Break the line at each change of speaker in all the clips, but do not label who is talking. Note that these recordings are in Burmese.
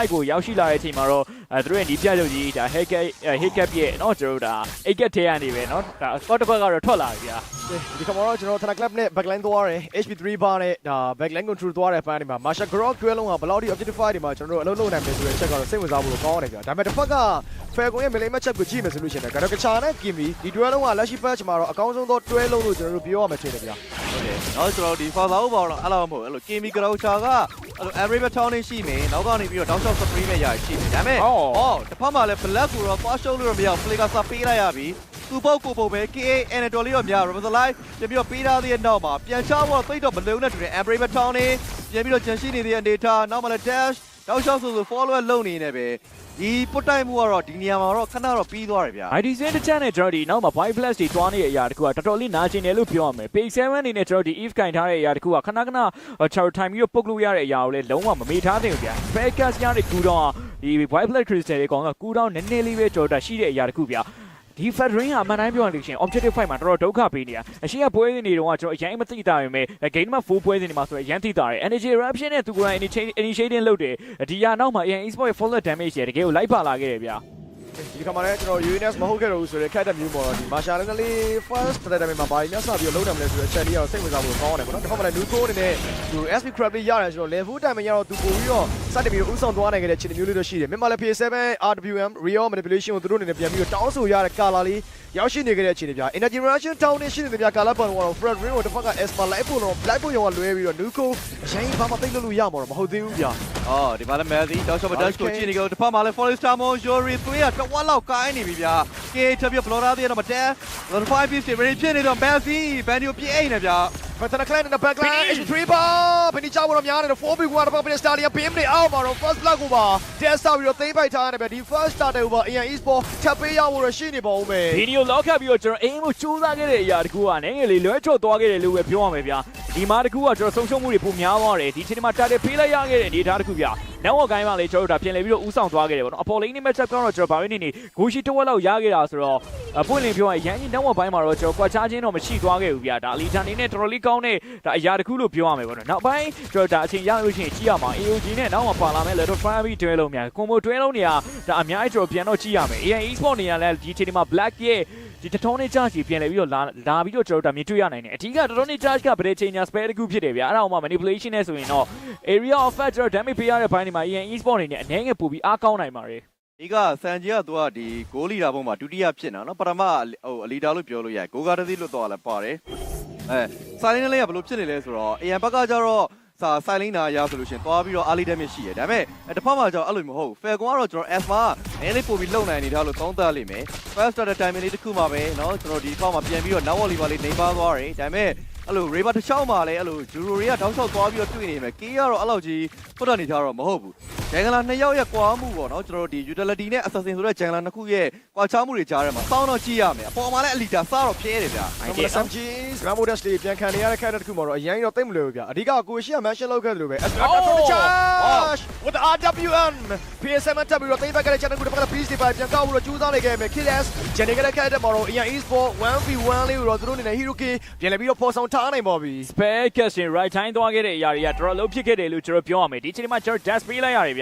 5ကိုရောက်ရှိလာတဲ့အချိန်မှာတော့ အဲသူတို့ရဲ့ဒီပြချုပ်ကြီးဒါ head cap head cap ရဲ့เนาะကျွန်တော်တို့ဒါ 8 cap ထဲကနေပဲเนาะဒါ score တစ်ခွက်ကတော့ထွက်လာပြီဗျာ
ဒီကမှာတော့ကျွန်တော် Thana Club နဲ့ backline သွားတယ် HP3 bar နဲ့ဒါ backline control သွားတဲ့ဘန်းတွေမှာ Masha Grok တွဲလုံးကဘယ်လောက်ထိ objectify တွေမှာကျွန်တော်တို့အလုံးလုံးနိုင်မယ်ဆိုတဲ့ချက်ကတော့စိတ်ဝင်စားဖို့ကောင်းတယ်ဗျာဒါပေမဲ့တစ်ဖက်က Falcon ရဲ့ melee matchup ကိုကြည့်မယ်ဆိုလို့ရှိရင်ကတော့ကချာနဲ့ Kimmy ဒီတွဲလုံးကလက်ရှိ patch မှာတော့အကောင်းဆုံးသောတွဲလုံးလို့ကျွန်တော်တို့ပြောရမှာထင်တယ်ဗျာ
ဟုတ်တယ်။နောက်ကျွန်တော်တို့ဒီ father ဥပါတော့အဲ့လိုမဟုတ်အဲ့လို Kimi Groucher ကအဲ့လို every baton လေးရှိမယ်။နောက်ကနေပြီးတော့ down shot spree မဲ့ရရှိတယ်။ဒါပေမဲ့
အော်
အော်တစ်ဖက်မှာလည်း black ကိုတော့ fast show လို့တော့မရဘူး flicker စပေးလိုက်ရပြီ။သူပုတ်ကိုပုတ်ပဲ KA Anatoly ရောများ Robert Live ပြန်ပြီးတော့ပေးထားတဲ့နောက်မှာပြန်ချဖို့သိတော့မလုံးနဲ့တူတယ် every baton လေးပြန်ပြီးတော့ကြန့်ရှိနေတဲ့အနေထားနောက်မှလည်း dash တောက်လျှောက်ဆိုဆို follow လုပ်နေနေပဲ ဒီပုတ်တိုက်မှုကတော့ဒီနေရာမှာတော့ခဏတော့ပြီးသွားတယ်ဗျာ
ID စင်းတစ်ချက်နဲ့ကျွန်တော်ဒီနောက်မှာ White Plus တွေတွားနေတဲ့အရာတခုကတော်တော်လေးနာကျင်တယ်လို့ပြောရမယ်။ Page 7အနေနဲ့ကျွန်တော်ဒီ Eve ကင်ထားတဲ့အရာတခုကခဏခဏကျွန်တော်ထိုင်ပြီးတော့ပုတ်လို့ရတဲ့အရာကိုလည်းလုံးဝမမေ့ထားသင့်ဘူးဗျာ။ Focus ရတဲ့ကူတော့ဒီ White Plus Crystal တွေကောင်ကကူတော့နည်းနည်းလေးပဲကြော်တာရှိတဲ့အရာတခုဗျာ။ ဒီ Fedrin ကအမှန်တိုင်းပြောရလို့ရှိရင် objective fight မှာတော်တော်ဒုက္ခပေးနေတာအရှိကပွဲစဉ်တွေတုန်းကကျွန်တော်အရင်မသိတာပဲမဲ့ game မှာ4ပွဲစဉ်တွေမှာဆိုရင်အရင်သိတာတယ် energy eruption နဲ့သူကိုယ်တိုင် initiating လုပ်တယ်ဒီရနောက်မှာ AN Esport ရဲ့ follow damage တွေတကယ်ကိုလိုက်ပါလာခဲ့တယ်ဗျာ
ဒီခါမှာလည်းကျွန်တော် UNS မဟုတ်ခဲ့တော့ဘူးဆိုတော့ cat မျိုးပေါ်တော့ဒီ Masha လည်းလေး first predator မှာဘာကြီးများစပြီးတော့လုံးတယ်မလဲဆိုတော့ chat လေးကတော့စိတ်ဝင်စားဖို့ကောင်းတယ်ပေါ့နော်တစ်ခါမှလည်း Nuko အနေနဲ့သူ SP crab လေးရတယ်ဆိုတော့ level time မှာရတော့သူပို့ပြီးတော့စတင်ပြီးတော့ဥဆောင်သွားနိုင်ခဲ့တဲ့ခြေမျိုးလေးတော့ရှိတယ်မြန်မာလည်း PS7 RWM real manipulation ကိုသူတို့အနေနဲ့ပြန်ပြီးတော့တောင်းဆိုရတဲ့ color လေးရောက်ရှိနေခဲ့တဲ့အခြေအနေပြ energy generation town နဲ့ရှိနေတဲ့ပြ color ပေါ်တော့ Fred Ring ကိုတစ်ဖက်က Esper လိုက်ဖို့တော့ black ဖို့ရောလွဲပြီးတော့ Nuko အရင်ဘာမှသိလို့လို့ရမှာတော့မဟုတ်သေးဘူးဗျာ
အော်ဒီမှာလည်း Melody တောက်ချော့မ dash ကိုကြည့်နေကြတော့တစ်ဖက်မှာလည်း Forester Mo Yuri သွေးကတဝက်လောက်ကိုင်းနေပြီဗျာ K ထပ်ပြီး Flora တဲ့တော့မတဲ5 piece တွေ ready ဖြစ်နေတော့ Melody Bandy ကိုပြေးအိမ်နေဗျာ
Fatana Clan in the back line H3 ပါဘယ်နည်းချောင်းတော့များနေတော့ 4big 1တော့ပဲ Stadia beam တွေအောက်မှာတော့ first blood ကိုပါ test ဆောက်ပြီးတော့သိမ်းပိုက်ထားရတယ်ဗျဒီ first starter ကိုပါ AN Esport ထပ်ပေးရဖို့ရရှိနေပါဦးမယ်
ဗီဒီယိုလောက်ခတ်ပြီးတော့ကျွန်တော်အိမ်ကိုစူးစမ်းခဲ့တဲ့အရာတခုကနိုင်ငယ်လေးလွဲချော့သွားခဲ့တယ်လို့ပဲပြောရမယ်ဗျာဒီမှာတခုကကျွန်တော်ဆုံးရှုံးမှုတွေပုံများသွားတယ်ဒီချိန်မှာတာတယ်ဖေးလိုက်ရခဲ့တဲ့အနေအထားတခုဗျာ နောက်ဝကိုင်းပါလေကျွန်တော်တို့ဒါပြင်လေပြီးတော့ဥဆောင်သွားခဲ့တယ်ပေါ့နော်အပေါ်လိန်နေမဲ့ချက်ကတော့ကျွန်တော်ဘာလို့နေနေဂိုရှိတဝက်လောက်ရခဲ့တာဆိုတော့အပွင့်လင်းပြောရရင်ရန်ကြီးနောက်ဝပိုင်းမှာတော့ကျွန်တော်ကွာချားချင်းတော့မရှိသွားခဲ့ဘူးဗျာဒါအလီတန်နေနဲ့တော်တော်လေးကောင်းတဲ့ဒါအရာတခုလို့ပြောရမယ်ပေါ့နော်နောက်ပိုင်းကျွန်တော်ဒါအချိန်ရလို့ရှိရင်ကြည့်ရမှာ AOG နဲ့နောက်မှာပါလာမဲ့လေတော့ fire ပြီးတွဲလုံးများကွန်ဘိုတွဲလုံးတွေကဒါအများကြီးကျွန်တော်ပြန်တော့ကြည့်ရမယ် AN Esport နေရာလဲဒီချိန်မှာ Black ရဲ့ ဒီတထုံးနေ charge ပြန်လဲပြီးတော့လာလာပြီးတော့ကျွန်တော်တို့ဒါမြင်တွေ့ရနိုင်တယ်အဓိကတထုံးနေ charge ကဗရေချိန်ညာ spare တခုဖြစ်တယ်ဗျာအဲ့ဒါအောင်မှ manipulation နဲ့ဆိုရင်တော့ area of effect ကျွန်တော် damage ပေးရတဲ့ဘိုင်းတွေမှာ EN Esport နေနဲ့အနည်းငယ်ပို့ပြီးအားကောင်းနိုင်ပါတယ်
ဒီကဆန်ကြီးကသူကဒီ goal leader ဘုံမှာဒုတိယဖြစ်နေတာနော်ပထမဟိုအလီဒါလို့ပြောလို့ရတယ် goal ကားတစ်စီးလွတ်သွားလဲပါတယ်အဲစာရင်းလေးကဘယ်လိုဖြစ်နေလဲဆိုတော့ AN ဘက်ကကျတော့ စာဆိုင်လင်းနာရဆိုလို့ရှင်သွားပြီးတော့ early damage ရှိရဒါပေမဲ့တစ်ဖက်မှာကျတော့အဲ့လိုမဟုတ်ဘူး fair ကတော့ကျွန်တော် asma နည်းလေးပို့ပြီးလုံနိုင်နေတာလို့သုံးသပ်လိမ့်မယ် first starter time လေးတစ်ခုမှပဲเนาะကျွန်တော်ဒီဖောက်မှာပြန်ပြီးတော့ now volley ပါလေးနေပါသွားတယ်ဒါပေမဲ့အဲ့လို river တစ်ချောင်းမှာလည်းအဲ့လို juro တွေကတောင်းလျှောက်သွားပြီးတော့တွေ့နေမယ် key ကတော့အဲ့လောက်ကြီးဖွတ်တော့နေကြတော့မဟုတ်ဘူး ဂျန်ဂလာနှစ်ယောက်ရဲ့ကွာမှုပေါ့နော်ကျွန်တော်တို့ဒီ utility နဲ့ assassin ဆိုတဲ့ဂျန်ဂလာနှစ်ခုရဲ့ကွာခြားမှုတွေကြားထဲမှာစောင်းတော့ကြည့်ရမယ်အပေါ်မှာလည်း elita စားတော့ဖြဲတယ်ဗျာ
အဲ့ဒီ Samjis Ramodas လေးပြန်ခံနေရတဲ့ character တစ်ခုမှာတော့အရင်တော့သိမ့်မလွယ်ဘူးဗျအဓိကကိုရှိရ mention လုပ်ခဲ့သလိုပဲ Astra from the charge with the RWM PS7 တက်ပြီးတော့သိမ့်ဘက်ကတဲ့ channel ကိုတစ်ခါ piece တွေပါပြန်ကောက်ပြီးတော့ကြိုးစားနေခဲ့မယ် Kills ဂျန်နေခဲ့တဲ့ character မှာတော့ Ian Esport 1v1 လေးကိုတော့သူတို့အနေနဲ့ Hero K ပြန်လည်ပြီးတော့ပေါ်ဆောင်ထားနိုင်ပါပြီ
spare question right time သွားခဲ့တဲ့အရာတွေကတော်တော်လုံးဖြစ်ခဲ့တယ်လို့ကျွန်တော်ပြောရမယ်ဒီချိန်မှာကျွန်တော် dash ပေးလိုက်ရတယ်ဗျာ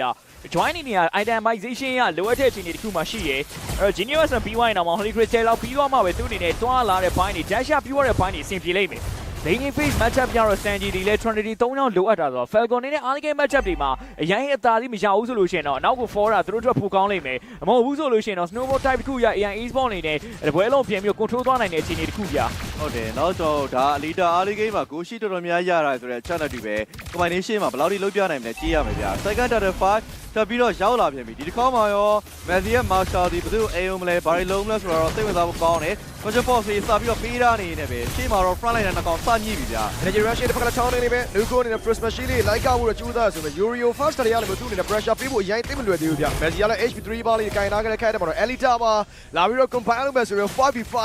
join နေနေရ itemization ရလိုအပ်တဲ့အခြေအနေတစ်ခုမှရှိရဲအဲ့တော့ genius နဲ့ပြီးဝိုင်းတော့မှ holy crystal လောက်ပြီးသွားမှပဲသူအနေနဲ့တွားလာတဲ့ဘိုင်းတွေ dash ရပြီးသွားတဲ့ဘိုင်းတွေအဆင်ပြေလိမ့်မယ် Laning face matchup ပြတော့ Sanji ဒီလဲ Trinity 3ချောင်းလိုအပ်တာဆိုတော့ Falcon နဲ့ Early game matchup တွေမှာအရင်အသာသေးမရဘူးဆိုလို့ရှိရင်တော့နောက်ကို Fora သူတို့အတွက်ပိုကောင်းလိမ့်မယ်မဟုတ်ဘူးဆိုလို့ရှိရင်တော့ Snowball type တစ်ခုရ AN Esport အနေနဲ့တပွဲလုံးပြန်ပြီး control သွားနိုင်တဲ့အခြေအနေတစ်ခုပြ
ဟုတ်တယ်နောက်တော့ဒါ elita early game မှာ goal ရှိတော်တော်များရတာဆိုတဲ့ channel တွေပဲ combination မှာဘယ်လောက်ထိလုံးပြနိုင်မလဲကြည့်ရမယ်ဗျာ second data 5တက်ပြီးတော့ရောက်လာပြန်ပြီဒီတစ်ခေါက်မှာရော Messi ရဲ့ Marshall ဒီဘယ်သူအိမ်အောင်မလဲဘာတွေလုံးမလဲဆိုတော့စိတ်ဝင်စားဖို့ကောင်းတယ် Project Force လေးစပြီးတော့ပေးထားနေနေပဲရှေ့မှာတော့ front line နဲ့နှစ်ကောင်စညှိပြီဗျာ
Energy Rush တစ်ခါကချောင်းနေနေပဲ Nuko အနေနဲ့ Prisma Shield လေးလိုက်ကောက်ဖို့တော့ကြိုးစားရဆိုပေမဲ့ Yorio first တရရလည်းသူ့အနေနဲ့ pressure ပေးဖို့အရင်သိမလွယ်သေးဘူးဗျ Messi ကလည်း HP3 ပါလေးကိုင်နာခဲ့တဲ့ character မှာတော့ Elita မှာလာပြီးတော့ combine လုပ်မယ်ဆိုတော့ 5v5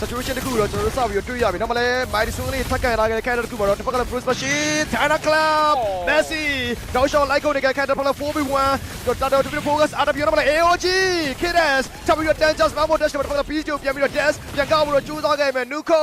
situation တစ်ခုတော့ကျွန်တော်တို့စပြီးတော့တွေ့ရပြီနောက်မှလည်း Mighty Swing လေးထပ်ကန်လာခဲ့တဲ့ character တစ်ခုမှာတော့တစ်ဖက်ကလည်း Prisma Shield China Club Messi တောက်ရှောင်းလိုက်ကုန်နေတဲ့ character ဖက်လည်း 4v1 တော့တာတော့ဒီ focus အားတပြိုတော့မလား AOG KDS ချပြီးတော့ Dangers မမို့ dash တော့ဘာ beast ကိုပြန်ပြီးတော့ dash ပြန်ကောက်ပြီးတော့ကျူးစားခဲ့မယ် Nuko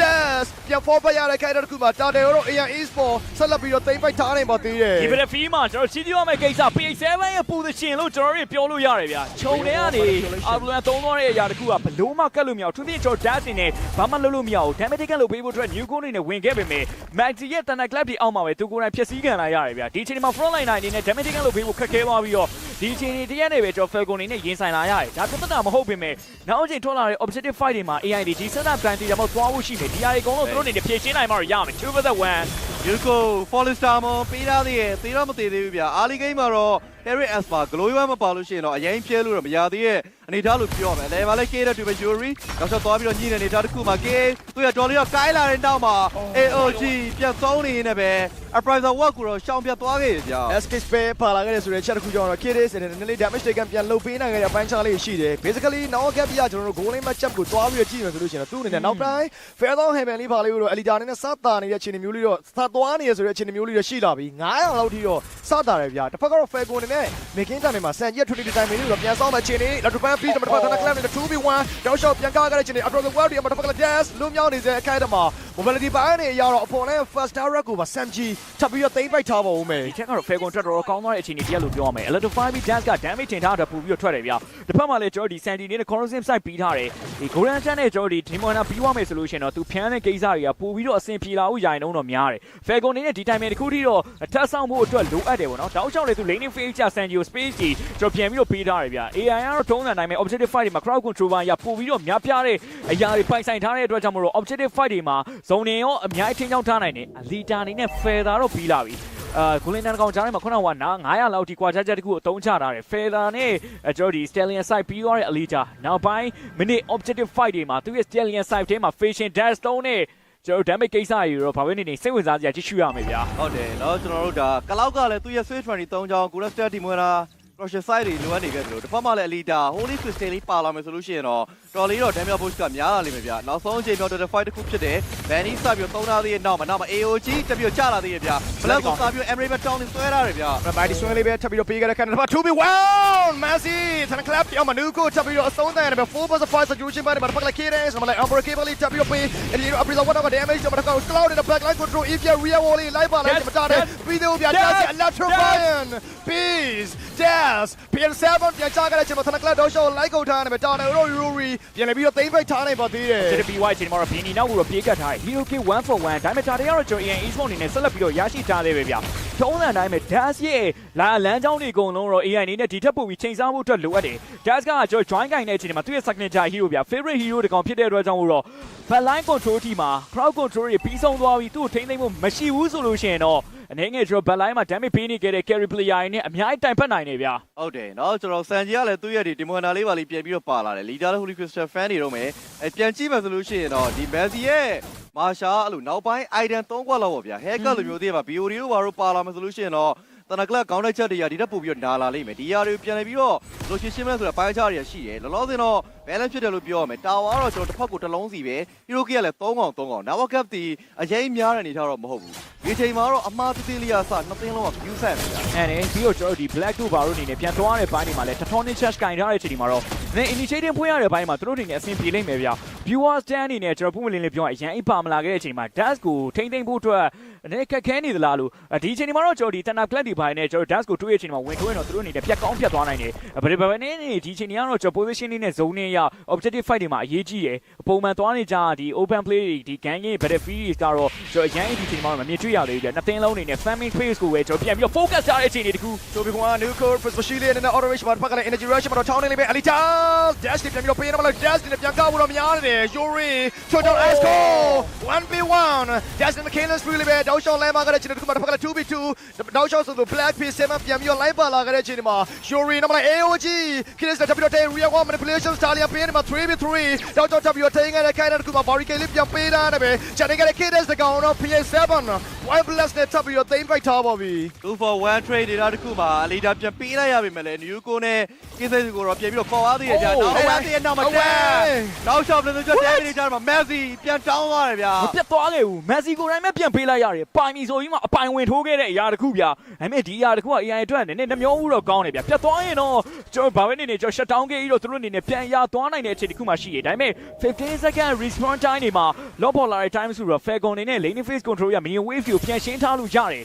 dash ပြန် fall back ရတဲ့ခိုင်တော့တစ်ခုမှာတာတယ်တော့ AN Esport ဆက်လက်ပြီးတော့သိမ်းပိုက်ထားနေပါသေးတယ်
ဒီဘက်ဖီးမှာကျွန်တော်ချီးကျူးရမယ့်ကိစ္စ PA7 ရဲ့ position လို့ကျွန်တော်တို့ပြောလို့ရတယ်ဗျာခြုံထဲကနေအာဘူလန်သုံးသွားတဲ့အရာတခုကဘလို့မှကတ်လို့မရဘူးသူသိကျွန်တော် dash နေနဲ့ဘာမှလုပ်လို့မရဘူး damage ကလို့ပေးဖို့အတွက် new goal နေနဲ့ဝင်ခဲ့ပေမဲ့ Maxi ရဲ့တန်တ club ဒီအောက်မှာပဲသူကိုယ်တိုင်ဖြည့်ဆည်းခံလာရတယ်ဗျာဒီအချိန်မှာ front line အနေနဲ့ damage ကလို့ပေးဖို့ခက်ခဲသွားပြီးတော့ဒီအချိန်ဒီတရက်နေပဲကျွန်တော် Falcon နေနဲ့ရင်ဆိုင်လာရတယ်ဒါပြဿနာမဟုတ်ပေမဲ့နောက်အချိန်ထွက်လာတဲ့ objective fight တွေမှာ AI တွေဒီဆက်တာ plan တွေတော့သွားဖို့ရှိတယ်ဒီအရာတွေအကုန်လုံးသူတို့အနေနဲ့ဖြည့်ရှင်းနိုင်မှရမယ်2 vs 1
ယူကို Forlister မပေးထားသေးရဲ့သေတော့မသေးသေးဘူးဗျာအာလီဂိမ်းမှာတော့ Harry Aspa Glory မပါလို့ရှိရင်တော့အရင်ပြဲလို့တော့မရသေးရဲ့အနေထားလို့ပြောမယ်လဲပါလဲ K တဲ့တူပဲ Yuri နောက်ဆက်သွားပြီးတော့ညှိနေနေတာတစ်ခုမှာ K သူရတော်လေးတော့ကိုင်းလာတဲ့နောက်မှာ AOG ပြတ်ဆုံးနေနေပဲ Appraiser Work ကိုတော့ရှောင်ပြတ်သွားခဲ့ရဗျာ
SK Spare ပါလာခဲ့တဲ့ဆိုတဲ့ချက်တစ်ခုကြောင့်တော့ KDS နဲ့နည်းနည်း damage တွေကန်ပြန်လုတ်ပေးနိုင်ခဲ့တဲ့ပိုင်းခြားလေးရှိတယ် basically now gap ပြကျွန်တော်တို့ goal line match up ကိုတွားပြီးတော့ကြည့်မယ်ဆိုလို့ရှိရင်တော့သူ့အနေနဲ့နောက်ပိုင်း Fairdown Heaven လေးပါလေးကိုတော့ Elita အနေနဲ့စတာနေတဲ့အခြေအနေမျိုးလေးတော့စသွားနေရဆိုတဲ့အခြေအနေမျိုးလေးတော့ရှိလာပြီ900လောက်ထိတော့စတာတယ်ဗျာတစ်ဖက်ကတော့ Falcon အနေနဲ့ making time မှာ San Jet 20 time လေးကိုတော့ပြန်ဆောင်းမဲ့အခြေအနေ Lato Pan Beat မှာတစ်ဖက် Thunder Clan နဲ့ 2v1 တောက်လျှောက်ပြန်ကားခဲ့တဲ့အခြေအနေ Across the World ဒီမှာတစ်ဖက်က Dash လွန်မြောက်နေတဲ့အခိုက်အတန့်မှာ mobility ပိုင်းနေရတော့အပေါ်နဲ့ first direct ကိုပါ Samji ထပ်ပြီးတော့သိမ်းပိုက်ထားပါဦးမယ်
ဒီချက်ကတော့ Falcon ထွက်တော့ကောင်းသွားတဲ့အခြေအနေတရက်လို့ပြောရမယ် Electrify ပြီး Dance က damage တင်ထားတာပူပြီးတော့ထွက်တယ်ဗျာတစ်ဖက်မှာလည်းကျွန်တော်ဒီ Sandy နဲ့ Corrosive side ပြီးထားတယ်ဒီ Golden Chan နဲ့ကျွန်တော်ဒီ Demona ပြီးသွားမယ်ဆိုလို့ရှိရင်တော့သူဖျန်းတဲ့ကိစ္စတွေကပို့ပြီးတော့အဆင်ပြေလာဦးရိုင်နှုံးတော့များတယ် Falcon အနေနဲ့ဒီ time တစ်ခုထိတော့အထက်ဆောင်ဖို့အတွက်လိုအပ်တယ်ပေါ့နော်တောက်ချောင်းလေသူ laning phase ချ Sandy ကို space ကြီးကျွန်တော်ပြန်ပြီးတော့ပေးထားတယ်ဗျာ AI ကတော့ထုံးစံတိုင်းပဲ objective fight တွေမှာ crowd control ပိုင်းရပို့ပြီးတော့များပြားတဲ့အရာတွေပိုင်ဆိုင်ထားတဲ့အတွက်ကြောင့်မလို့ objective fight တွေမှာဇုံနေရောအများကြီးထိန်းချောင်းထားနိုင်တယ် Alita အနေနဲ့ feather တော့ပြီးလာပြီ အာဂိုလင်တန်ကောင်ကြားထဲမှာခုနကနာ900လောက်ထိကွာခြားချက်တခုကိုအသုံးချထားတယ် Feather နဲ့ကျွန်တော်ဒီ Stallion side ပြီးသွားတဲ့ Alita နောက်ပိုင်း minute objective fight တွေမှာသူရဲ့ Stallion side ထဲမှာ Fashion Dash Stone နဲ့ကျွန်တော် damage ကိစ္စတွေတော့ဘာပဲနေနေစိတ်ဝင်စားစရာကြည့်ရှုရမယ်ဗျာ
ဟုတ်တယ်เนาะကျွန်တော်တို့ဒါကလောက်ကလည်းသူ့ရဲ့ Switch 23ကြောင်း Golden Star Dimona Crusher side တွေလိုအပ်နေခဲ့တယ်လို့တစ်ဖက်မှာလည်း Elita Holy Crystal လေးပါလာမယ်ဆိုလို့ရှိရင်တော့တော်လေးတော့ damage push ကများလာလိမ့်မယ်ဗျာနောက်ဆုံးအချိန်မြောက်တဲ့ fight တစ်ခုဖြစ်တယ် Vanny စပြီးတော့သုံးထားသေးရဲ့နောက်မှာနောက်မှာ AOG တက်ပြီးတော့ကျလာသေးရဲ့ဗျာ Black ကိုစပြီးတော့ Emery Town နဲ့ဆွဲထားတယ်ဗျာ
ဘိုင်ဒီဆွဲလေးပဲထပ်ပြီးတော့ပေးခဲ့တဲ့ခံတစ်ဖက် 2v1 Messi ဆန်ကလပ်ပြောင်းမနူကိုထပ်ပြီးတော့အဆုံးသတ်ရတယ်ပဲ4 vs 5 situation ပိုင်းမှာတစ်ဖက်ကလည်း KDS မှာလည်း Umber Cable ထပ်ပြီးတော့ပေးအဲ့ဒီတော့ April 1တော့ damage တော့တစ်ခါ Cloud နဲ့ backline control if you real wall လိုက်ပါလိုက်မတားတဲ့ပြီးတော့ပြတာချ Electrovian Peace Dash PL7 ပြန်ချခဲ့တဲ့ချိန်မှာဆန်ကလပ်တော့ show လိုက်ကုန်ထားရတယ်ပဲတာတယ် Rory ပြန်လည်းပြီးတော့သိမ်းပိုက်ထားနိုင်ပါသေးတယ်
ကျွန်တော် BY အချိန်မှာတော့ Bini နောက်ကိုတော့ပြေးကတ်ထားတယ် Hero K 1 for 1ဒါပေမဲ့ဒါတွေကတော့ကျွန်တော် AN Esport အနေနဲ့ဆက်လက်ပြီးတော့ရရှိထားသေးပဲဗျာစံတိုင်းပဲ Dash ရဲ့လာလမ်းကြောင်းတွေအကုန်လုံးတော့ AI အနေနဲ့ဒီထက်ပိုပြီးချိန်ဆဖို့အတွက်လိုအပ်တယ် Dash ကကျွန်တော် join ကိုင်တဲ့အချိန်မှာသူ့ရဲ့ signature hero ဗျာ favorite hero တကောင်ဖြစ်တဲ့အတွက်ကြောင့်မို့တော့ backline control ทีမှာ crowd control တွေပြီးဆုံးသွားပြီးသူ့ကိုထိမ့်သိမ့်ဖို့မရှိဘူးဆိုလို့ရှိရင်တော့အနေငယ်ကျွန်တော် backline မှာ damage ပေးနေခဲ့တဲ့ carry player တွေနဲ့အများကြီးတိုင်ဖက်နိုင်နေဗျာ
ဟုတ်တယ်เนาะကျွန်တော်စန်ဂျီကလည်းသူ့ရဲ့ဒီ Dimona လေးပါလေးပြန်ပြီးတော့ပါလာတယ် Leader လည်း Holy Crystal fan တွေတော့မယ်အဲပြန်ကြည့်မယ်ဆိုလို့ရှိရင်တော့ဒီ Messi ရဲ့မာရှာအဲ့လိုနောက်ပိုင်း item 3ခွက်လောက်ပေါ့ဗျာ haircut လိုမျိုးသေးပါ BOD တို့ဘာလို့ပါလာ မယ်ဆိုလို့ရှိရင်တော့တနကလကောင်းတဲ့ချက်တွေကဒီတက်ပို့ပြီးတော့နာလာလိမ့်မယ်ဒီຢာတွေပြန်လည်ပြီးတော့လိုရှင်းရှင်းမလဲဆိုတော့ပိုင်းခြားတွေရှိတယ်လောလောဆယ်တော့ balance ဖြစ်တယ်လို့ပြောရမယ်တာဝါကတော့ကျွန်တော်တစ်ဖက်ကိုတစ်လုံးစီပဲ hero key ကလည်း3កောင်3កောင် now cap တီအရင်များတဲ့အနေထားတော့မဟုတ်ဘူးဒီချိန်မှာတော့အမှားသေးသေးလေးရစနှစ်သိန်းလုံးက view set နေတာ
အဲ့ဒါပြီးတော့ကျွန်တော်တို့ဒီ black တို့ဘာလို့အနေနဲ့ပြန်သွားတဲ့ဘိုင်းတွေမှာလဲ tectonic charge ကင်ထားတဲ့အချိန်ဒီမှာတော့နည်း initiating ဖွင့်ရတဲ့ဘိုင်းမှာသူတို့အနေနဲ့အဆင်ပြေလိမ့်မယ်ဗျာ viewers stand အနေနဲ့ကျွန်တော်ပုံမလင်းလေးပြောရင်အရင်အိပ်ပါမလာခဲ့တဲ့အချိန်မှာ dash ကိုထိမ့်သိမ့်ဖို့အတွက် အနေနဲ့ခက်ခဲနေသလားလို့ဒီအချိန်ဒီမှာတော့ကျွန်တော်ဒီ tana club ဒီဘိုင်းနဲ့ကျွန်တော် dash ကိုတွေးရတဲ့အချိန်မှာဝင်ထိုးရင်တော့သူတို့အနေနဲ့ပြက်ကောင်းပြက်သွားနိုင်တယ်ဘယ်ဘယ်နဲ့ဒီအချိန်ဒီကတော့ကျွန်တော် position လေးနဲ့ zone နဲ့ရ objective fight တွေမှာအရေးကြီးတယ်ပုံမှန်သွားနေကြဒီ open play တွေဒီ gang ရဲ့ battlefield တွေကတော့ကျွန်တော်အရင်ဒီအချိန်ဒီမှာမမြင်တွေ့ရသေးဘူးဗျနှစ်သိန်းလုံးအနေနဲ့ farming phase ကိုပဲကျွန်တော်ပြန်ပြီးတော့ focus ထားတဲ့အချိန်တွေတခု
ဆိုပြီးကွာ new code first machine လေးနဲ့ automation မှာတစ်ဖက်ကလည်း energy rush မှာတော့ထောင်းနေလိမ့်မယ် Alita dash တွေပြန်ပြီးတော့ပေးရမှာလို့ dash တွေပြန်ကောက်ဖို့တော့များနေတယ် Yuri ချောချော Esco 1v1 dash နဲ့ McKinnon spree လေးပဲ Navshan live ஆக ரேச்சின் இருக்கும் but பக்கல 2v2 Navshan சொல்ல Black Piece சேமா பியமியோ live ஆக ரேச்சின் மா Yuri நம்மள AOG kills the WT real one manipulation style யா பேன் மா 3v3 Navshan WT ங்க கைன இருக்கும் பா Barricade லிப் யா பேனா நபே the gown of PS7 Wild Blast နဲ့ထပ်ပြီးတော့သိမ်းပိုက်ထားပါပြီ
2 for 1 trade နေတာတခုမှာအလီဒါပြန်ပေးလိုက်ရပြီမဲ့လေနယူကိုနဲ့ကိစ္စကိုတော့ပြန်ပြီးတော့ခေါ်သွားသေးတယ်ကြာနောက်ဝမ်းသေးရဲ့နောက်မှာတက်နောက်ရှော့ပလက်ဆိုချက်တဲနေကြမှာမက်ဆီပြန်တောင်းသွားတယ်ဗျာ
မပြတ်သွားခဲ့ဘူးမက်ဆီကိုယ်တိုင်ပဲပြန်ပေးလိုက်ရတယ်ပိုင်မီဆိုကြီးမှအပိုင်ဝင်ထိုးခဲ့တဲ့အရာတစ်ခုဗျာဒါပေမဲ့ဒီအရာတစ်ခုက AI အတွက်နည်းနည်းနှမျောမှုတော့ကောင်းတယ်ဗျာပြတ်သွားရင်တော့ကျွန်တော်ဘာပဲနေနေကျွန်တော် shut down ခဲ့ပြီးတော့သူတို့အနေနဲ့ပြန်ရသွားနိုင်တဲ့အချိန်တစ်ခုမှရှိတယ်ဒါပေမဲ့15 second respawn time တွေမှာ lock ပေါ်လာတဲ့ time ဆိုတော့ Falcon အနေနဲ့ lane phase control ရ minion wave ကိုပြန်ရှင်းထားလို့ရတယ်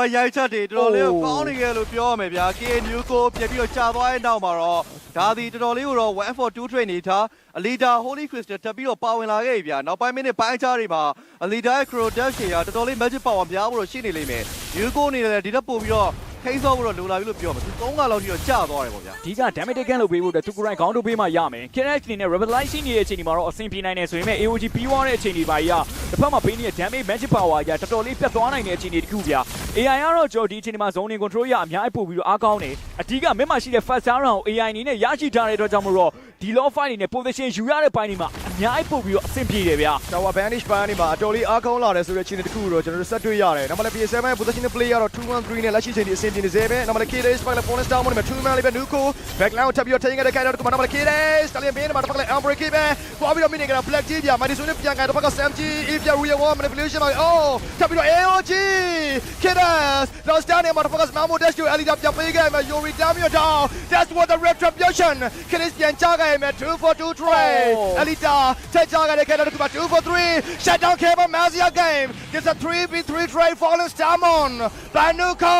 ပရာဇာဝါရိုက်ချက်တွေတော်တော်လေးကောင်းနေကြလို့ပြောရမယ်ဗျာ KNU ကိုပြန်ပြီးတော့ကြာသွားတဲ့နောက်မှာတော့ဒါဒီတော်တော်လေးကိုတော့1 for 2 train နေထားအလီဒါ Holy Crystal တက်ပြီးတော့ပါဝင်လာခဲ့ပြီဗျာနောက်ပိုင်းမိနစ်ပိုင်းခြားတွေမှာအလီဒါရဲ့ Crow Dash တွေကတော်တော်လေး magic power များဖို့တော့ရှိနေလိမ့်မယ် New ကိုနေတယ်ဒီတက်ပို့ပြီးတော့ ခိစောဖို့တော့လိုလာပြီလို့ပြောမှာသူ3ကလောက်ကြီးတော့ကြာသွားတယ်ပေါ့ဗျာ
ဒီက damage taken လုပ်ပေးဖို့အတွက်သူကိုယ်တိုင်ခေါင်းထုတ်ပေးမှရမယ် KNX အနေနဲ့ revitalization နေတဲ့အချိန်ဒီမှာတော့အဆင်ပြေနိုင်တယ်ဆိုရင်မဲ့ AOG ပြီးသွားတဲ့အချိန်ဒီပါကြီးကတစ်ဖက်မှာပေးနေတဲ့ damage magic power ကြီးကတော်တော်လေးပြတ်သွားနိုင်တဲ့အချိန်ဒီတစ်ခုဗျာ AI ကတော့ကျွန်တော်ဒီအချိန်ဒီမှာ zoning control ရအများကြီးပို့ပြီးတော့အားကောင်းတယ်အဓိကမင်းမရှိတဲ့ fast round ကို AI အနေနဲ့ရရှိထားတဲ့အတွက်ကြောင့်မလို့ဒီ law fight အနေနဲ့ position ယူရတဲ့ပိုင်းဒီမှာ အများကြီးပို့ပြီးတော့အဆင်ပြေတယ်ဗျာ
Tower Banish ဘန်းဒီမှာအတော်လေးအားကောင်းလာတယ်ဆိုတဲ့ချင်းတစ်ခုကိုတော့ကျွန်တော်တို့ဆက်တွေ့ရတယ်။နောက်မှလည်း PS7 position play ကတော့213နဲ့လက်ရှိချိန်ဒီအဆင်ပြေနေစေပဲ။နောက်မှလည်း KDS Spike Bonus Down မှာ2 man လေးပဲ Nuko backline ကိုထပ်ပြီးတော့ထိန်းခဲ့တဲ့ခိုင်တော့ဒီမှာနောက်မှလည်း KDS Stallion Bane မှာတစ်ဖက်ကလည်း Amber K ပဲ။သွားပြီးတော့မိနေကြတာ Black G ပြ။ Mighty Zone ပြန်ကန်တစ်ဖက်က Sam G if you real one manipulation မှာအော်ထပ်ပြီးတော့ AOG KDS Lost down မှာတစ်ဖက်က Mamo Dash ကို Elite ပြန်ပေးခဲ့မှာ Yuri down ရ down That's what the retribution KDS ပြန်ချခဲ့မှာ2 for 2 trade Elita ချက်ချခဲ့တဲ့ခိုင်တော့ဒီမှာ2 for 3 shut down Kevin Mazia game gets a 3v3 trade fallen Stamon by Nuko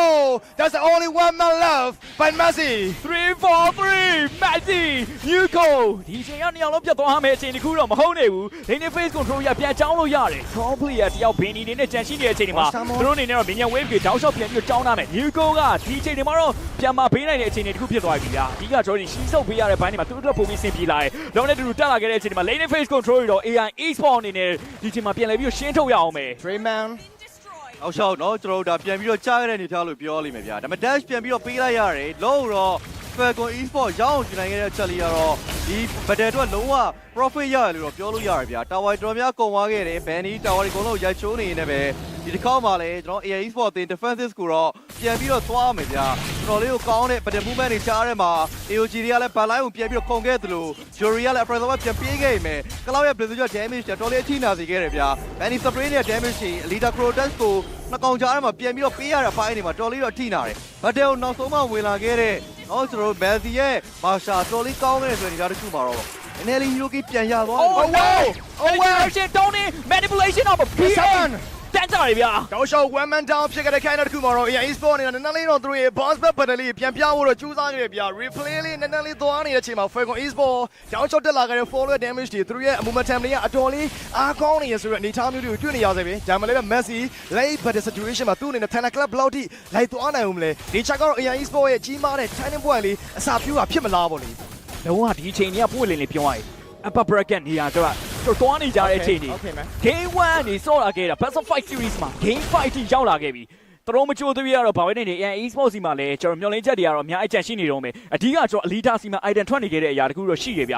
that's the only one man left by Mazzi
3 4 3 Messi Hugo ဒီအချိန်ကနှစ်ယောက်လုံးပြတ်သွားမယ်အချိန်တစ်ခုတော့မဟုတ်နေဘူး lane face control ရပြန်ချောင်းလို့ရတယ် pro player တယောက်ဘင်းနီနေနဲ့ကြံရှိနေတဲ့အချိန်ဒီမှာသူတို့အနေနဲ့တော့ minion wave တွေတောက်လျှောက်ပြန်ပြီးချောင်းထားမယ် Hugo ကဒီအချိန်ဒီမှာတော့ပြန်မပေးနိုင်တဲ့အချိန်တွေတစ်ခုဖြစ်သွားပြီဗျာဒီက Jordan ရှီးဆုပ်ပေးရတဲ့ဘိုင်းတွေမှာသူတို့အတွက်ပုံပြီးဆင်ပြေလာတယ်လုံးနဲ့တူတူတက်လာခဲ့တဲ့အချိန်ဒီမှာ lane face control တွေတော့ AI e-sport အနေနဲ့ဒီအချိန်မှာပြန်လည်ပြီးရှင်းထုတ်ရအောင်မယ်
Drayman
အောက်လျှောက်တော့ကျွန်တော်တို့ဒါပြန်ပြီးတော့ကြားရတဲ့အနေထားလို့ပြောလိမ့်မယ်ဗျာဒါပေမဲ့ dash ပြန်ပြီးတော့ပေးလိုက်ရတယ်လို့တော့ Falcon Esport ရောင်းအောင်ယူနိုင်ခဲ့တဲ့ချက်လေးကတော့ဒီ battle အတွက်လုံးဝ profit ရတယ်လို့တော့ပြောလို့ရတယ်ဗျာ tower တော်များကုန်သွားခဲ့တယ် Benny tower တွေအကုန်လုံးရိုက်ချိုးနေနေပဲ ဒီတစ်ခေါက်မှလည်းကျွန်တော် AI Esport တင် defenses ကိုတော့ပြန်ပြီးတော့သွားမယ်ဗျာတော်တော်လေးကိုကောင်းတဲ့ battle movement တွေကြားထဲမှာ AOG တွေကလည်း backline ကိုပြန်ပြီးတော့ခုန်ခဲ့သလို Jury ကလည်း appraisal ကပြန်ပြေးခဲ့မယ် Cloud ရဲ့ blizzard damage တော်တော်လေးအထိနာစေခဲ့တယ်ဗျာ Benny spray နဲ့ damage တွေ Elite Crotas ကိုနှစ်ကောင်ကြားထဲမှာပြန်ပြီးတော့ပေးရတဲ့အပိုင်းတွေမှာတော်လေးတော့အထိနာတယ်။ battle ကိုနောက်ဆုံးမှဝင်လာခဲ့တဲ့နော်ကျွန်တော်တို့ Messi ရဲ့ Marsha တော်လေးကောင်းခဲ့တယ်ဆိုရင်ဒီကားတစ်ခုမှာတော့နည်းနည်းလေး Hiroki ပြန်ရသွားတယ်
Oh wow Oh wow Tony manipulation of a
P7
တန်းကြရဗျာ
တောက်လျှောက် one man down ဖြစ်ခဲ့တဲ့ခိုင်တော့တစ်ခုမှာတော့ AI Esport အနေနဲ့နည်းနည်းလေးတော့သူတို့ရဲ့ boss back battle လေးပြန်ပြဖို့တော့ကြိုးစားနေတယ်ဗျာ replay လေးနည်းနည်းလေးသွားနေတဲ့အချိန်မှာ Falcon Esport တောက်လျှောက်တက်လာခဲ့တဲ့ follower damage တွေသူတို့ရဲ့ momentum တွေကအတော်လေးအားကောင်းနေရဆိုတဲ့အနေအထားမျိုးတွေကိုတွေ့နေရစေပဲဒါမှလည်းပဲ Messi late battle situation မှာသူ့အနေနဲ့ Thana Club ဘယ်လောက်ထိလိုက်သွားနိုင်ဦးမလဲဒီချက်ကတော့ AI Esport ရဲ့ကြီးမားတဲ့ turning point လေးအစာပြူတာဖြစ်မလားပေါ့လေ
လုံးဝဒီအချိန်ကြီးကပွင့်လင်းလေးပြောရရင် upper bracket နေရာကျတော့ တော်တော်နေကြတဲ့အချိန်ကြီး
Okay man
game 1နေစော့လာခဲ့တာ best of 5 series မှာ game 5ထိရောက်လာခဲ့ပြီ တရုံးမချိုးသေးရတော့ဘာဝဲနေနေ e-sports စီမှာလည်းကျွန်တော်မျှော်လင့်ချက်တွေကတော့အများအကြံရှိနေတော့မယ်အဓိကကျွန်တော် Alita စီမှာ item ထွက်နေခဲ့တဲ့အရာတခုတော့ရှိတယ်ဗျ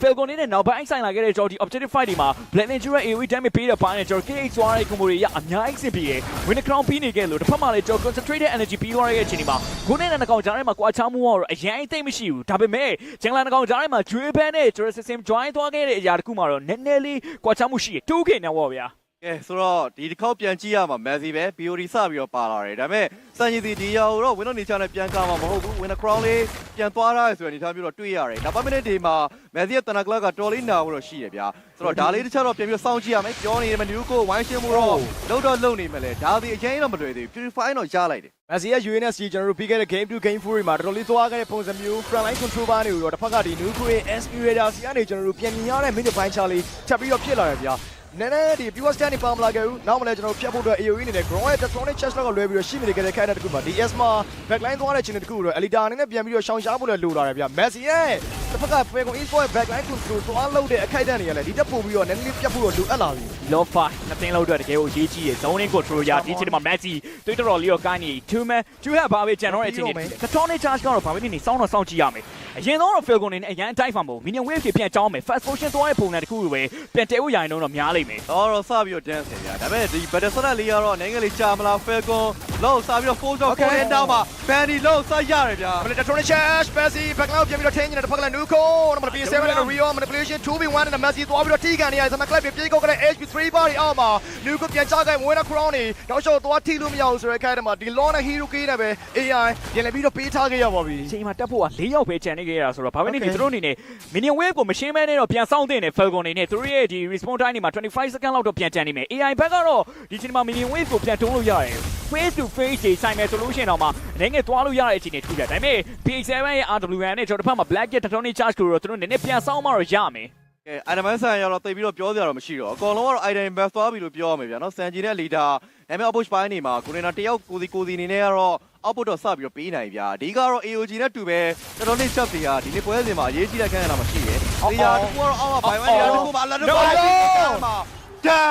Falcon နဲ့နောက်ပိုင်းဆိုင်လာခဲ့တဲ့ကျွန်တော်ဒီ objective fight ဒီမှာ Black Ninja AoE damage ပေးတဲ့ပိုင်းနဲ့ကျွန်တော် KX သွားတဲ့ combo တွေရအများကြီးစစ်ပြီးရယ် win the crown ပြီးနေခဲ့လို့တစ်ဖက်မှာလည်းကျွန်တော် concentrated energy ပြီးသွားတဲ့အချိန်ဒီမှာခုနဲ့နဲ့ကောင်ကြားထဲမှာကွာချမှုကတော့အရင်သိမ့်မရှိဘူးဒါပေမဲ့ဂျန်လာကောင်ကြားထဲမှာကျွေးပန်းနဲ့ကျွန်တော် system join သွားခဲ့တဲ့အရာတခုမှာတော့နည်းနည်းလေးကွာချမှုရှိရ 2K နဲ့ပေါ့ဗျာ
ကဲဆိုတော့ဒီတစ်ခေါက်ပြန်ကြည့်ရမှာ Messi ပဲ BOD စပြီးတော့ပါလာတယ်ဒါပေမဲ့စံကြီးစီဒီယာကိုတော့ Windows Nature နဲ့ပြန်ကားမှာမဟုတ်ဘူး Win the Crown လေးပြန်သွားရဆိုတဲ့အနေအထားမျိုးတော့တွေ့ရတယ်နောက်ပိုင်းမိနစ်တွေမှာ Messi ရဲ့တနကလကတော်လေးနာဖို့တော့ရှိတယ်ဗျာဆိုတော့ဒါလေးတစ်ချက်တော့ပြန်ပြီးစောင့်ကြည့်ရမယ်ပြောနေတယ်မနူးကိုဝိုင်းရှင်းမှုတော့လုံးတော့လုံနေမယ်လေဒါဒီအရင်တော့မတွေ့သေးဘူး Purify တော့ရလိုက်တယ်
Messi ရဲ့ UNSG ကျွန်တော်တို့ပြီးခဲ့တဲ့ game to game 4တွေမှာတော်တော်လေးသွားခဲ့တဲ့ပုံစံမျိုး front line control ဘာတွေကိုတော့တစ်ဖက်ကဒီ Nuku ရဲ့ SP Radar စီကနေကျွန်တော်တို့ပြန်မြင်ရတဲ့ minute ပိုင်းချလေးချက်ပြီးတော့ဖြစ်လာတယ်ဗျာ နည်းနည်းဒီ pure stand နေပါမလာခဲ့ဘူးနောက်မှလည်းကျွန်တော်ဖြတ်ဖို့အတွက် AOE အနေနဲ့ ground ရဲ့ Tectonic chest တော့လွဲပြီးတော့ရှိနေခဲ့တဲ့ခိုင်တဲ့တခုမှာ DS မှာ backline သွားတဲ့ချိန်တခုတော့ Elita အနေနဲ့ပြန်ပြီးတော့ရှောင်ရှားဖို့လည်းလိုလာတယ်ဗျ Messi ရဲ့ တစ်ဖက်က Falcon Esports ရဲ့ backline control သွားလုပ်တဲ့အခိုက်အတန့်တွေကလည်းဒီတက်ပို့ပြီးတော့နည်းနည်းလေးပြတ်ဖို့တော့လိုအပ်လာပြီ
လောဖာနှစ်သင်းလုံးအတွက်တကယ်ကိုအရေးကြီးရယ် zoning control ရဒီချိန်မှာ Messi တွေ့တော်တော်လေးတော့ကိုင်းနေ two man two have ဘာပဲကြံတော့တဲ့အချိန်တွေ Tectonic charge ကတော့ဘာပဲနေနေစောင်းတော့စောင်းကြည့်ရမယ်အရင်တော့ Falcon နေနဲ့အရန်တိုက်ဖာမို့ minion wave ပြန်ကြောင်းမယ် fast motion သွားတဲ့ပုံစံတစ်ခုလိုပဲပြန်တဲဖို့ရရင်တော့များလိမ့်မယ်
တော့တော့စပြီးတော့ dance နေကြဒါပေမဲ့ဒီ battle set လေးကတော့နိုင်ငံလေးကြာမလား Falcon လောက်စပြီးတော့ full shot ကိုရင်တောင်းမှာ Bandy လောက်စရတယ်ဗျာ
Tectonic chest Messi backline ပြန်ပြီးတော့ထင်းနေတယ်တစ်ဖက်ကလည်း Nuko နောက်မှ PS7 နဲ့ Rio manipulation 2v1 နဲ့ Messi သွားပြီးတော့ထိကန်နေရတယ်ဒါပေမဲ့ club ပြေးကောက်ကလည်း HP3 ပါးတွေအောက်မှာ Nuko ပြန်ချခဲ့ဝင်တဲ့ crown တွေတောက်လျှောက်သွားထိလို့မရဘူးဆိုတဲ့ခိုင်တဲ့မှာဒီ law နဲ့ hero key နဲ့ပဲ AI ပြန်လည်ပြီးတော့ပေးထားခဲ့ရပါပြီ
အချိန်မှာတက်ဖို့က၄ယောက်ပဲကြံနေခဲ့ရတာဆိုတော့ဘာပဲနေနေသူတို့အနေနဲ့ minion wave ကိုမရှင်းမဲနဲ့တော့ပြန်စောင့်တင်တယ် Falcon အနေနဲ့သူတို့ရဲ့ဒီ response time တွေမှာ25 second လောက်တော့ပြန်ကြံနေမယ် AI ဘက်ကတော့ဒီချိန်မှာ minion wave ကိုပြန်တွန်းလို့ရတယ် face to face တွေဆိုင်မယ်ဆိုလို့ရှိရင်တော့မှအနေငယ်သွားလို့ရတဲ့အချိန်တွေထူကြဒါပေမဲ့ P7 ရဲ့ RWN နဲ့ကျွန်တော်တစ်ဖက်မှာ Black Jet Tectonic Charge ကိုတော့သူတို့နည်းနည်းပြန်ဆောင်မှတော့ရမယ်
ကဲ item ဆိုင်ရတော့တိတ်ပြီးတော့ပြောစရာတော့မရှိတော့အကောင်လုံးကတော့ item best သွားပြီလို့ပြောရမယ်ဗျာနော်စန်ဂျီနဲ့ leader နာမည် approach ပိုင်းနေမှာကိုရီနာတယောက်ကိုစီကိုစီအနေနဲ့ကတော့ output တော့စပြီးတော့ပေးနိုင်ဗျာအဓိကတော့ AOG နဲ့တူပဲတော်တော်လေးချက်တွေကဒီနေ့ပွဲစဉ်မှာအရေးကြီးတဲ့ခန်းရတာမရှိရယ်ဒီဟာတကူကတော့အောက်ကဘိုင်ဝမ်နေရာတကူမှာလာတော့ဘို င်မှာ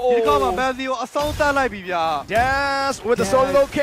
ဒါဒီကောင်မှာ Messi ကိုအဆုံးသတ်လိုက်ပြီဗျာ
Dance with the solo K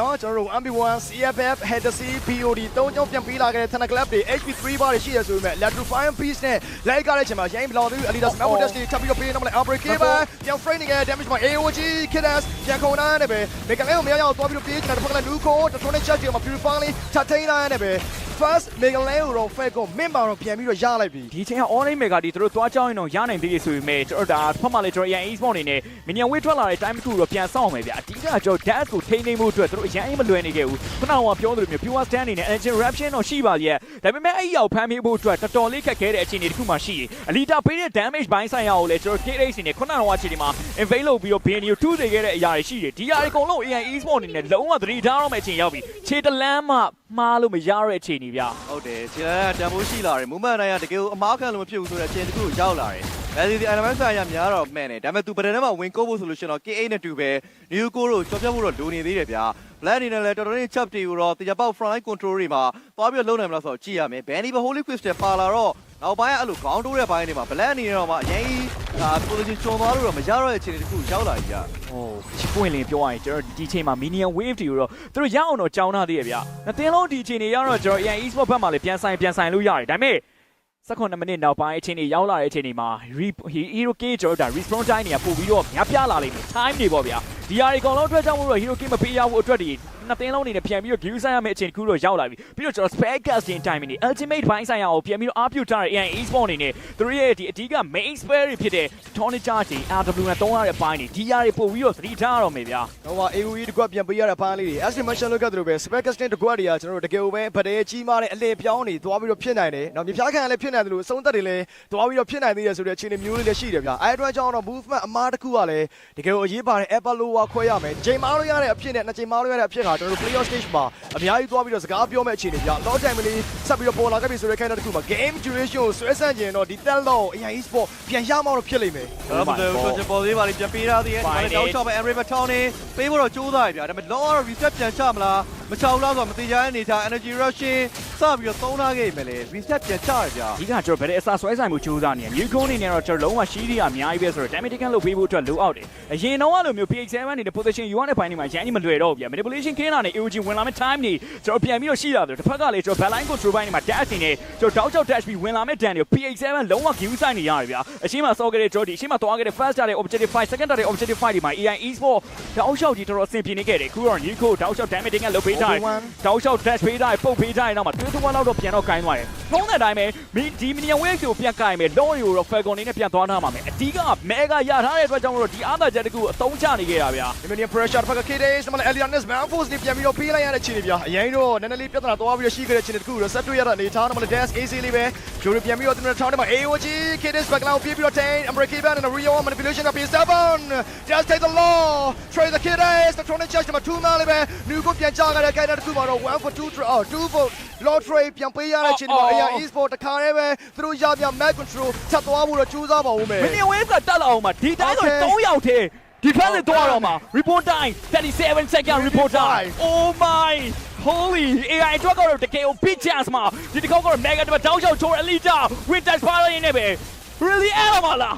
နော်ကျွန်တော်တို့ MB1 CFF Head C POD ၃ကြောင်းပြန်ပေးလာခဲ့တဲ့ Thunder Club တွေ HP3 ဘာတွေရှိရဆိုပေမဲ့ Lateral Fire Piece နဲ့လိုက်ကားတဲ့ချိန်မှာရိုင်းဘလောင်ပြီး Adidas Metal Dust တွေထပ်ပြီးတော့ပေးနေမှလည်း Outbreak K ပါပြန် frame နေခဲ့ damage မှာ AOG Kidas ပြန်ခုံနာနေပဲ Mega Leo မရအောင်သွားပြီးတော့ပေးချင်တဲ့တစ်ဖက်ကလည်း Nuko တထုံးနဲ့ check တွေမှာ Purify လေးထပ်ထိန်းလာနေပဲ First Mega Leo တော့ Fake ကို Min မှာတော့ပြန်ပြီးတော့ရလိုက်ပြီ
ဒီချိန်က online mega ဒီသူတို့သွားကြောင်းရင်တော့ရနိုင်သေးတယ်ဆိုပေမဲ့ကျွန်တော်ဒါဖက်မှလည်းကျွန်တော် EA Sport အနေနဲ့ minion wave ထွက်လာတဲ့ time တစ်ခုတော့ပြန်ဆောင်မယ်ဗျအဓိကကျွန်တော် dash ကိုထိန်းသိမ်းဖို့အတွက်သူတို့အရင်အိမ်မလွယ်နေခဲ့ဘူးခုနကပြောသလိုမျိုး pure stand အနေနဲ့ engine eruption တော့ရှိပါရဲ့ဒါပေမဲ့အဲ့ရောက်ဖမ်းမိဖို့အတွက်တော်တော်လေးခက်ခဲတဲ့အခြေအနေတစ်ခုမှရှိရအလီတာပေးတဲ့ damage ဘိုင်းဆိုင်ရာကိုလည်းကျွန်တော် KH အနေနဲ့ခုနကအခြေအနေမှာ invade လုပ်ပြီးတော့ Benio 2စေခဲ့တဲ့အရာတွေရှိတယ်ဒီအရာတွေအကုန်လုံး EA Sport အနေနဲ့လုံးဝသတိထားရမယ့်အချိန်ရောက်ပြီခြေတလန်းမှမှားလို့မရတဲ့အခြေအနေဗျ
ဟုတ်တယ်ခြေလမ်းကတန်ဖိုးရှိလာတယ် movement တိုင်းကတကယ်ကိုအမားခံလို့မဖြစ်ဘူးဆိုတဲ့အချိန်တစ်ခုကိုရောက်လာတယ် ဒါစီဒီ element ဆိုင်ရာများတော့မှန်တယ်ဒါပေမဲ့ तू ပဒံထဲမှာဝင်ကုတ်ဖို့ဆိုလို့ရှိရင်တော့ KA နဲ့တူပဲ new core ကိုကြော်ပြဖို့တော့လိုနေသေးတယ်ဗျာ black အနေနဲ့လည်းတော်တော်လေး chap တွေကိုတော့တရားပေါက် front line control တွေမှာသွားပြီးတော့လုံနိုင်မလားဆိုတော့ကြည့်ရမယ် bandy ဘ holy crystal ပါလာတော့နောက်ပိုင်းကအဲ့လိုခေါင်းတိုးတဲ့ဘိုင်းတွေမှာ black အနေနဲ့တော့မှအရင်ဒါ position ချွန်သွားလို့တော့မရတော့တဲ့အခြေအနေတစ်ခုရောက်လာပြီဗျာ
ဟိုပွင့်လင်းပြောရရင်ကျွန်တော်ဒီချိန်မှာ minion wave တွေကိုတော့သူတို့ရအောင်တော့ကြောင်းထားသေးရဲ့ဗျ။နှစ်သင်းလုံးဒီချိန်တွေရောက်တော့ကျွန်တော် EA Esport ဘက်မှာလည်းပြန်ဆိုင်ပြန်ဆိုင်လို့ရတယ်။ဒါပေမဲ့ 18မိနစ်နောက်ပိုင်းအချိန်တွေရောက်လာတဲ့အချိန်တွေမှာ Hero K ကျွန်တော်ဒါ respawn time တွေကပို့ပြီးတော့များပြားလာလိမ့်မယ် time တွေပေါ့ဗျာ ဒီဟာတွေအကုန်လုံးအတွက်ကြောင့်မို့လို့ Hero K မပေးရဘူးအတွက်တွေနှစ်သင်းလုံးအနေနဲ့ပြန်ပြီးတော့ view ဆိုင်ရမယ့်အချိန်တစ်ခုတော့ရောက်လာပြီပြီးတော့ကျွန်တော် spare casting time နေ ultimate ဘိုင်းဆိုင်ရာကိုပြန်ပြီးတော့အားပြုထားတဲ့ EA Esport အနေနဲ့သူတို့ရဲ့ဒီအဓိက main spare တွေဖြစ်တဲ့ Tonic Charge တွေ RW နဲ့သုံးရတဲ့ဘိုင်းတွေဒီဟာတွေပို့ပြီးတော့သတိထားရတော့မယ်ဗျာ
တော့ဟာ AOE တကွက်ပြန်ပေးရတဲ့ဖားလေးတွေ as mention လုပ်ခဲ့သလိုပဲ spec casting တကွက်တွေကကျွန်တော်တို့တကယ်ပဲဗဒဲကြီးမားတဲ့အလေပြောင်းတွေသွားပြီးတော့ဖြစ်နိုင်တယ်။နောက်မြဖြားခံလည်းဖြစ်နိုင်တယ်လို့အဆုံးသက်တွေလည်းသွားပြီးတော့ဖြစ်နိုင်သေးတယ်ဆိုတဲ့အခြေအနေမျိုးလေးလည်းရှိတယ်ဗျာ။အဲအတွက်ကြောင့်တော့ movement အမားတစ်ခုကလည်းတကယ်အရေးပါတဲ့ Apple Lower ခွဲရမယ်။ချိန်မားလို့ရတဲ့အဖြစ်နဲ့နှစ်ချိန်မားလို့ရတဲ့အဖြစ်ကကျွန်တော်တို့ playoff stage မှာအများကြီးသွားပြီးတော့စကားပြောမဲ့အခြေအနေဗျာ။ long time လေးဆက်ပြီးတော့ပေါ်လာခဲ့ပြီဆိုတဲ့ character တစ်ခုမှာ game duration ကိုဆွဲဆန့်ကျင်တော့ဒီတက်လို့ AI sport ပြန်ရမှတော့ဖြစ်လိမ့်မယ်
ဒါမှမဟုတ်ဆိုချင်ပေါ်သေးပါလိမ့်ပြန်ပေးရသေးတယ်ဒီမှာတောက်ချောက်ပဲ Henry Baton နေပေးဖို့တော့ကြိုးစားရဗျာဒါပေမဲ့ law တော့ reset ပြန်ချမလား မချဘူးလားဆိုတော့မတိကျတဲ့အနေထား energy rushing စပြီးတော့သုံးထားခဲ့မယ်လေ reset ပြန်ချရဗျာ
အဓိကကျွန်တော်ဗတဲ့အစာဆွဲဆိုင်မှုကြိုးစားနေတယ်မြူကုန်းအနေနဲ့တော့ကျွန်တော်လုံးဝရှိသေးတာအများကြီးပဲဆိုတော့ damage taken လုပ်ပေးဖို့အတွက်လိုအောက်တယ်အရင်တော့လိုမျိုး PX7 နေတဲ့ position ယူရတဲ့ဘိုင်းတွေမှာရန်ကြီးမလွယ်တော့ဘူးဗျာ manipulation ခင်းတာနဲ့ AOG ဝင်လာမဲ့ time တွေကျွန်တော်ပြန်ပြီးတော့ရှိလာတယ်တစ်ဖက်ကလည်းကျွန်တော် backline control ဘိုင်းတွေမှာ dash နေကျွန်တော်တောက်ချောက် dash ပြီးဝင်လာမဲ့ dan တွေကို PX7 လုံးဝ give ဆိုင်နေရတယ်ဗျာအရှိမဆော့ခဲ့တဲ့ Jordy အရှိမသွားခဲ့တဲ့ first တဲ့ objective 5 second တဲ့ objective 5ဒီမှာ EI Esport တောက်ချောက်ကြီးတော်တော်အဆင်ပြေနေခဲ့တယ်ခုတော့ Nico တောက်ချောက် damage taken လုပ်ပေးထားတယ်တောက်ချောက် dash ပေးထားတယ်ပုတ်ပေးထားတယ်နောက်မှာတွဲသွန်းလောက်တော့ပြန်တော့ကိုင်းသွားတယ်နှုံးတဲ့အတိုင်းပဲမင်းဒီ minion wave ကိုပြန်ကိုင်းမယ် law တွေကိုတော့ falcon နေနဲ့ပြန်သွားထားမှာမယ်အဓိက mega ရထားတဲ့အတွက်ကြောင့်မလို့ဒီအားသာချက်တကူအသုံးချနေခဲ့တာဗျာ
Dominion pressure တစ်ဖက်က KDS နမလည်း Allianz Man Force နေပြန်ပြီးတော့ပေးလိုက်ရတဲ့ခြေတွေဗျာအရင်တော့နည်းနည်းလေးပြဿနာသွားပြီးတော့ရှိခဲ့တဲ့ခြေတွေတခုတော့ဆက်တွေ့ရတဲ့အနေထားနမလည်း Dash AC လေးပဲဂျိုရီပြန်ပြီးတော့သူတို့ထောင်းတယ်မှာ AOG KDS background ပြေးပြီးတော့ Tain Umbrella Ban and Rio manipulation က P7 Just take the law trade the KDS the Tronic Charge မှာ2 man လေးပဲ New ကိုပြန်ချခဲ့တဲ့တဲ့ခိုင်တဲ့တစ်ခုမှာတော့1 for 2 draw အော်2 for lottery ပြန်ပေးရတဲ့ချိန်မှာ AR Esport တခါတည်းပဲသူတို့ရပြ map control ချက်သွားဖို့တော့ကြိုးစားပါဦးမယ်
မင်းဝဲကတက်လာအောင်မှာဒီတိုင်းဆို3ယောက်ထဲဒီဖက်နဲ့တော့တော့မှာ report time 37 second report time oh my holy AI အတွက်ကတော့တကယ်ကို big chance မှာဒီတစ်ခေါက်ကတော့ mega တပတ်တောင်းချောက်ချိုး elite winter spiral ရင်းနေပဲ really အဲ့လိုမလား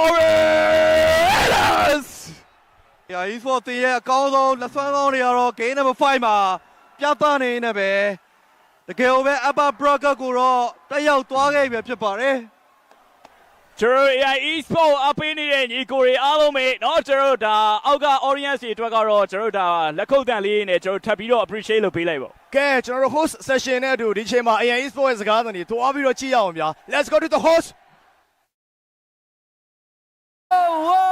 Orange
AI Esports တင်ရဲ့အကောင်းဆုံးလက်စွမ်းကောင်းတွေကတော့ game number 5မှာပြသနေနေပဲတကယ်ပဲ Upper Bracket ကိုတော့တက်ရောက်သွားခဲ့ပြီဖြစ်ပါတယ်
ကျွန်တော် AI e-sport အပေးနေတဲ့ညီကိုတွေအားလုံးပဲเนาะကျွန်တော်ဒါအောက်က audience တွေအတွက်ကတော့ကျွန်တော်ဒါလက်ခုပ်တန်လေးနဲ့ကျွန်တော်ထပ်ပြီးတော့ appreciate လုပ်ပေးလိုက်ပါ
ကဲကျွန်တော်တို့ host session နဲ့အတူဒီချိန်မှာ AN Esports ရဲ့စကားသံတွေတွားပြီးတော့ကြည့်ရအောင်ဗျာ Let's go to the host
whoa!